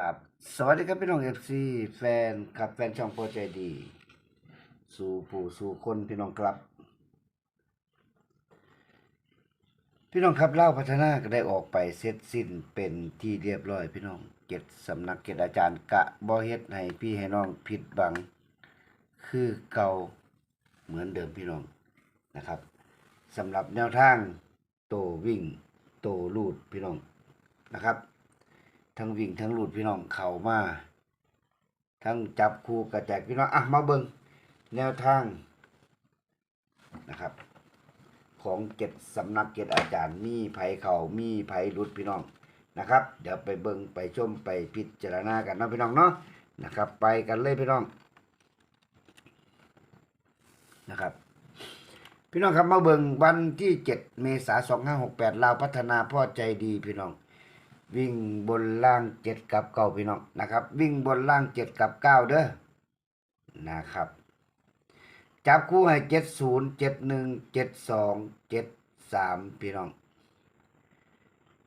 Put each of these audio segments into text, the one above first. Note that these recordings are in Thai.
ครับสวัสดีครับพี่น้องเอฟซีแฟนครับแฟนช่องโปรใจดี สู่ผู้สู่คนพี่น้องครับ พี่น้องครับเล่าพัฒนาก็ได้ออกไปเสร็จสิ้นเป็นที่เรียบร้อย พี่น้องเกตสำนักเกตอาจารย์กะบ่เฮ็ดให้พี่ให้น้องผิดบัง คือเก่าเหมือนเดิมพี่น้องนะครับสำหรับแนวทางโตวิ่งโตลูดพี่น้องนะครับ ทั้งวิ่งทั้งหลุดพี่น้องเข่ามาทั้งจับคู่กระแจกพี่น้องอะมาเบิงแนวทางนะครับ ของเจ็ดสำนักเจ็ดอาจารย์มีไผเข่ามีไผหลุดพี่น้องนะครับ เดี๋ยวไปเบิงไปชมไปพิจารณากันนะพี่น้องเนาะนะครับ ไปกันเลยพี่น้องนะครับ พี่น้องครับมาเบิงวันที่เจ็ดเมษายนสองห้าหกแปดลาวพัฒนาพ่อใจดีพี่น้อง วิ่งบนล่างเจ็ดกับเก้าพี่น้องนะครับ วิ่งบนล่างเจ็ดกับเก้าเด้อนะครับ จับคู่ให้เจ็ดศูนย์เจ็ดหนึ่งเจ็ดสองเจ็ดสามพี่น้อง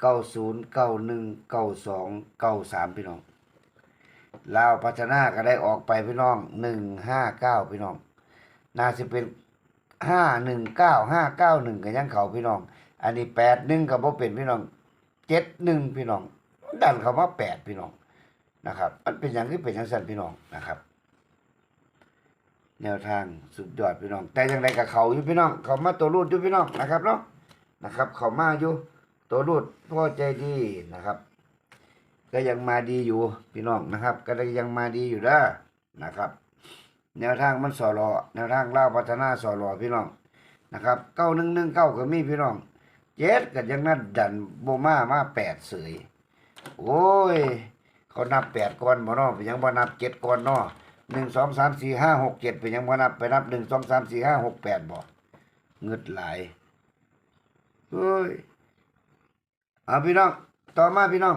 เก้าศูนย์เก้าหนึ่งเก้าสองเก้าสามพี่น้องลาวพัฒนาก็ได้ออกไปพี่น้องหนึ่งห้าเก้าพี่น้องน่าจะเป็นห้าหนึ่งเก้าห้าเก้าหนึ่งกันยังเขาพี่น้อง อันนี้แปดหนึ่งกับพ่เป็นพี่น้อง เจ็ดหนึ่งพี่น้อง ดันเขามาแปดพี่น้องนะครับ มันเป็นอย่างที่เป็นอย่างสั้นพี่น้องนะครับ แนวทางสุดยอดพี่น้อง แต่อย่างไรกับเขาอยู่พี่น้อง เขามาตัวรูดอยู่พี่น้องนะครับเนาะนะครับ เขามาอยู่ตัวรูดพ่อใจดีนะครับ ก็ยังมาดีอยู่พี่น้องนะครับ ก็ยังมาดีอยู่เด้นะครับ แนวทางมันสอรอแนวทางเล่าพัฒนาสอรอพี่น้องนะครับเก้าหนึ่งหนึ่งเก้าก็มีพี่น้อง เจ็ดก็ยังนัดดันโบมามาแปดเสยโอ้ย เขานับแปดก่อนบ่นาะไปยังบ่นับเจ็ดก่อนนาะหนึ่งสองสามสี่ห้าหกเจ็ดไปยังบ่นับไปนับหนึ่งสองสามสี่ห้าหกแปดบ่เงึดหลายเฮ้ยเอาพี่น้อง ต่อมาพี่น้อง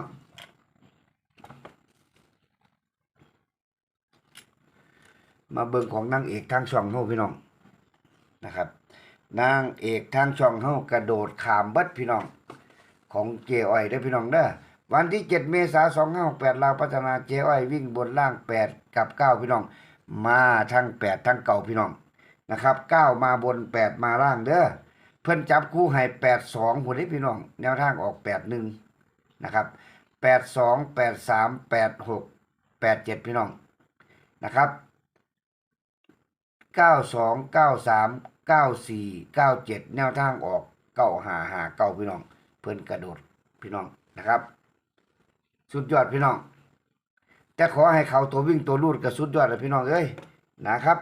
มาเบิ่งของนางเอกทางช่องเฮาพี่น้องนะครับ นางเอกทางช่องเฮากระโดดขามเบัดพี่น้อง ของเจอ้อยเด้พี่น้องเด้อวันที่ 7 เมษายน2568ลาวพัฒนาเจอ้อยวิ่งบนล่าง 8 กับ 9 พี่น้อง มาทั้ง 8 ทั้งเก่าพี่น้องนะครับ 9 มาบน 8 มาล่างเด้อเพิ่นจับคู่ให้ 82พุ่นนี้พี่น้อง แนวทางออก 81 นะครับ 82 83 86 87 พี่น้องนะครับ 92 93 94 97แนวทางออกเก้าหาหาเก้าพี่น้อง เพิ่นกระโดดพี่น้องนะครับ สุดยอดพี่น้อง แต่ขอให้เขาตัววิ่งตัวลูดกับสุดยอดเลยพี่น้องเอ้ยนะครับ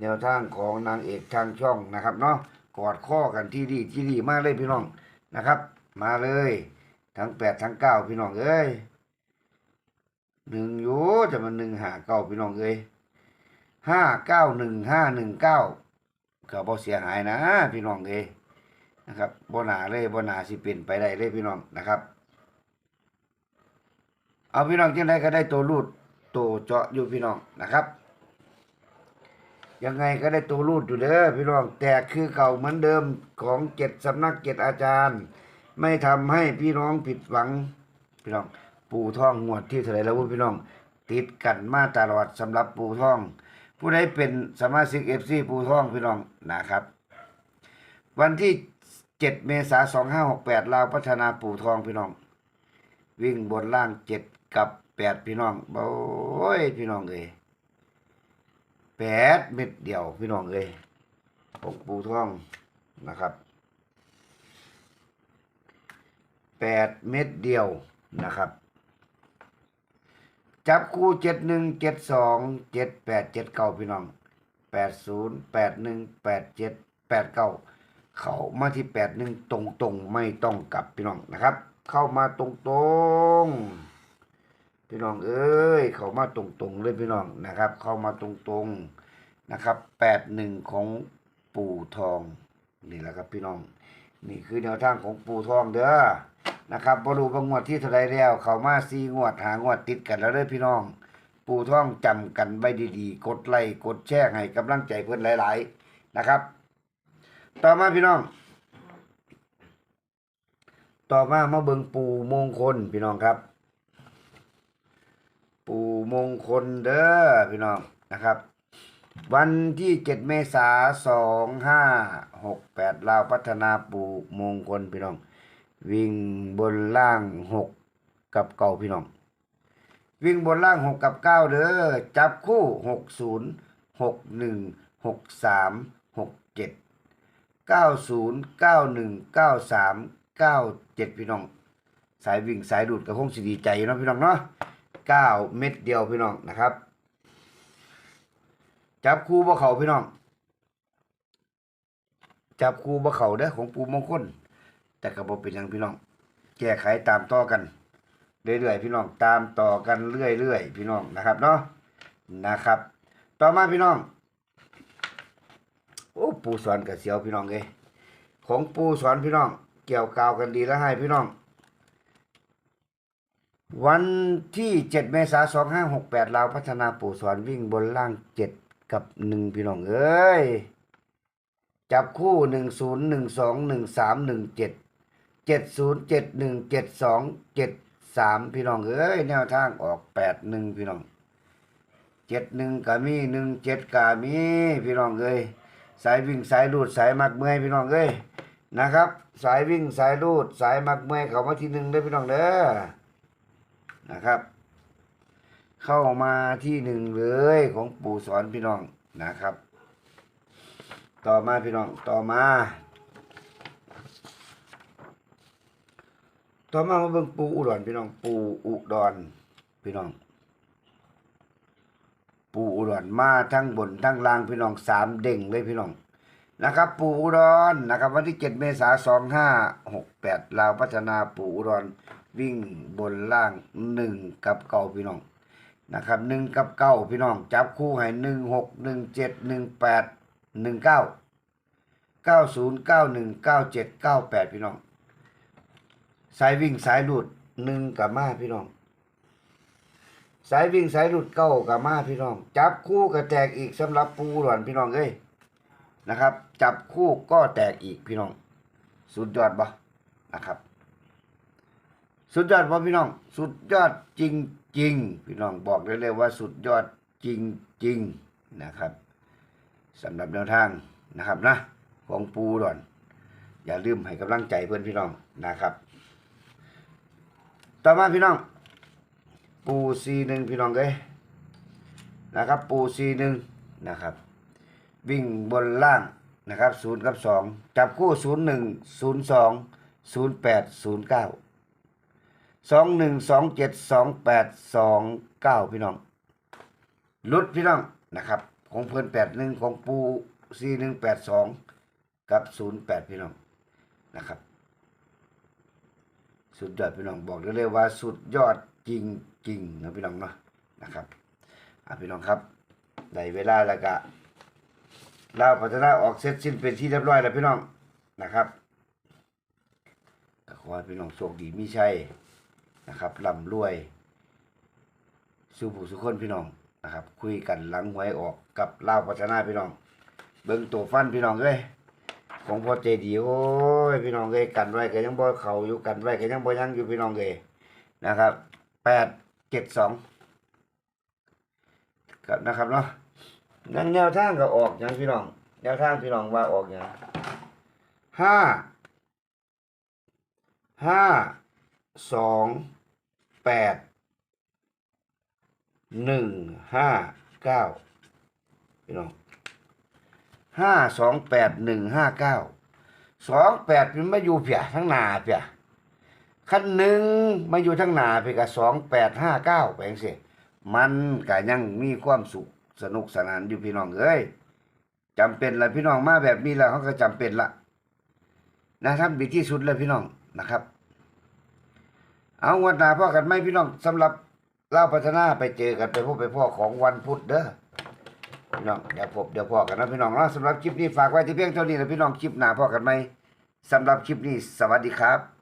แนวทางของนางเอกทางช่องนะครับเนาะกอดข้อกันที่ดีที่ดีมากเลยพี่น้องนะครับ มาเลย ทั้งแปดทั้งเก้าพี่น้องเอ้ยหนึ่งยูจะมันหนึ่งหาเก้าพี่น้องเอ้ย ห้าเก้าหนึ่งห้าหนึ่งเก้าก็บ่เสียหายนะพี่น้องเอ้นะครับบ่หนาเลยบ่หนาสิเป็นไปได้เลยพี่น้องนะครับ เอาพี่น้องจังไดก็ได้ตัวรูดตัวเจาะอยู่พี่น้องนะครับ ยังไงก็ได้ตัวรูดอยู่เด้อพี่น้องแต่คือเก่าเหมือนเดิมของเจ็ดสำนักเจ็ดอาจารย์ ไม่ทำให้พี่น้องผิดหวังพี่น้องปูท่องงวดที่เท่าไหรแล้วพี่น้อง ติดกันมาตลอดสำหรับปูท่อง ผู้ใดเป็นสมาชิกเอฟซีปูท่องพี่น้องนะครับ วันที่เจ็ดเมษายนสองห้าหกแปดลาวพัฒนาปู่ทองพี่น้อง วิ่งบนล่างเจ็ดกับแปดพี่น้องโอ้ยพี่น้องเอ้ยแปดเม็ดเดียวพี่น้องเอ้ยของปู่ทองนะครับแปดเม็ดเดียวนะครับ จับคู่เจ็ดหนึ่งเจ็ดสองเจ็ดแปดเจ็ดเก้าพี่น้องแปดศูนย์แปดหนึ่งแปดเจ็ดแปดเก้าเข้ามาที่แปดหนึ่งตรงตรงๆไม่ต้องกลับพี่น้องนะครับ เข้ามาตรงตรงๆพี่น้องเอ้ย เข้ามาตรงตรงๆเลยพี่น้องนะครับ เข้ามาตรงตรงๆนะครับแปดหนึ่งของปู่ทองนี่แหละครับพี่น้อง นี่คือแนวทางของปู่ทองเด้อ นะครับบรูบางวดที่เท่าไรแล้ว เขามาซีงวดหางวดติดกันแล้วเด้อพี่น้อง ปู่ท่องจำกันไว้ดีๆ กดไลค์กดแชร์ให้กำลังใจเพื่อนหลาย ๆนะครับ ต่อมาพี่น้อง ต่อมามาเบิงปู่มงคลพี่น้องครับ ปู่มงคลเด้อพี่น้องนะครับ วันที่เจ็ดเมษาสองห้าหกแปดลาวพัฒนาปู่มงคลพี่น้อง วิ่งบนล่างหกกับเก่าพี่น้อง วิ่งบนล่างหกกับเก้าเด้อจับคู่หกศูนย์หกหนึ่งหกสามหกเจ็ดเก้าศูนย์เก้าหนึ่งเก้าสามเก้าเจ็ดพี่น้อง สายวิ่งสายดูดกับคงสิดีใจเนาะพี่น้องเนาะเก้าเม็ดเดียวพี่น้องนะครับ จับคู่บ่เขาพี่น้อง จับคู่บ่เขาเด้อของปูมงคล แต่ก็บ่เป็นหยังพี่น้อง แก้ไขตามต่อกันเรื่อยๆพี่น้องตามต่อกันเรื่อยๆพี่น้องนะครับเนาะนะครับ ต่อมาพี่น้องโอ้ปูสอนกับเสียวพี่น้องเอ้ยของปูสอนพี่น้อง เกี่ยวกาวกันดีแล้วให้พี่น้อง วันที่เจ็ดเมษายนสองห้าหกแปดเราพัฒนาปูสอนวิ่งบนล่างเจ็ดกับหนึ่งพี่น้องเอ้ยจับคู่หนึ่งศูนย์หนึ่งสองหนึ่งสามหนึ่งเจ็ด เจ็ดศูนย์เจ็ดหนึ่งเจ็ดสองเจ็ดสามพี่น้องเอ้ยแนวทางออกแปดหนึ่งพี่น้องเจ็ดหนึ่งกามีหนึ่งเจ็ดกามีพี่น้องเอ้ยสายวิ่งสายลูดสายมักเมื่อยพี่น้องเอ้ยนะครับ สายวิ่งสายลูดสายมักเมื่อยเข้ามาที่หนึ่งเด้พี่น้องเด้อนะครับ เข้ามาที่หนึ่งเลยของปู่สอนพี่น้องนะครับ ต่อมาพี่น้องต่อมา ต่อมามาเบิ่งปูอุดรพี่น้อง ปูอุดรพี่น้อง ปูอุดรมาทั้งบนทั้งล่างพี่น้องสามเด้งเลยพี่น้องนะครับ ปูอุดรนะครับ วันที่เจ็ดเมษายนสองห้าหกแปดลาวพัฒนาปูอุดรวิ่งบนล่างหนึ่งกับเก่าพี่น้องนะครับหนึ่งกับเก้าพี่น้อง จับคู่ให้หนึ่งหกหนึ่งเจ็ดหนึ่งแปดหนึ่งเก้าเก้าศูนย์เก้าหนึ่งเก้าเจ็ดเก้าแปดพี่น้อง สายวิ่งสายหลุดหนึ่งกับมาพี่น้อง สายวิ่งสายหลุดเก้ากับมาพี่น้อง จับคู่ก็แตกอีกสำหรับปูหลอนพี่น้องเอ้ยนะครับ จับคู่ก็แตกอีกพี่น้อง สุดยอดบ่นะครับ สุดยอดบ่พี่น้อง สุดยอดจริงๆพี่น้องบอกได้เลยว่าสุดยอดจริงๆนะครับสำหรับแนวทางนะครับนะของปูหลอน อย่าลืมให้กำลังใจเพื่อนพี่น้องนะครับ ต่อมาพี่น้อง ปูซีหนึ่งพี่น้องเอ้ยนะครับ ปูซีหนึ่งนะครับ วิ่งบนล่างนะครับศูนย์กับสองจับคู่ศูนย์หนึ่งศูนย์สองศูนย์แปดศูนย์เก้าสองหนึ่งสองเจ็ดสองแปดสองเก้าพี่น้องลุดพี่น้องนะครับ ของเพื่อนแปดหนึ่งของปูซีหนึ่งแปดสองกับศูนย์แปดพี่น้องนะครับ สุดยอดพี่น้องบอกได้เลยว่าสุดยอดจริงๆนะพี่น้องเนาะนะครับอะพี่น้องครับได้เวลาแล้วก็ลาวพัฒนาออกเสร็จสิ้นเป็นที่เรียบร้อยแล้วพี่น้องนะครับก็ขอให้พี่น้องโชคดีมีชัยนะครับร่ำรวยสู่ผู้สุขคนพี่น้องนะครับ คุยกันหลังหวยออกกับลาวพัฒนาพี่น้อง เบิ่งตัวฟันพี่น้องเอ้ย ของพ่อเจดีโอ้ยพี่น้องเอ้ยกันไว้ก็ยังบ่เขาอยู่กันไว้ก็ยังบ่ยังอยู่พี่น้องเอ้ยนะครับแปดเจ็ดสองครับนะครับเนาะนั่นแนวทางก็ออกอย่างพี่น้อง แนวทางพี่น้องว่าออกอย่างห้าห้าสองแปดหนึ่งห้าเก้าพี่น้อง ห้าสองแปดหนึ่งห้าเก้าสองแปดมันมาอยู่เพียทั้งหนาเพียขั้นหนึ่งมาอยู่ทั้งหนาเพียกับสองแปดห้าเก้าไปเองสิมันก็ยังมีความสุขสนุกสนานอยู่พี่น้องเอ้ยจำเป็นละพี่น้องมาแบบนี้แล้วเขาก็จำเป็นละนะทำดีที่สุดเลยพี่น้องนะครับ เอาวันนาพ่อกันไหมพี่น้องสำหรับเล่าพัฒนาไปเจอกันไปพบไปพ่อของวันพุธเด้อ พี่น้องเดี๋ยวพบเดี๋ยวพอกันนะพี่น้องเนาะสำหรับคลิปนี้ฝากไว้ที่เพียงเท่านี้นะพี่น้องคลิปหน้าพอกันไหมสำหรับคลิปนี้สวัสดีครับ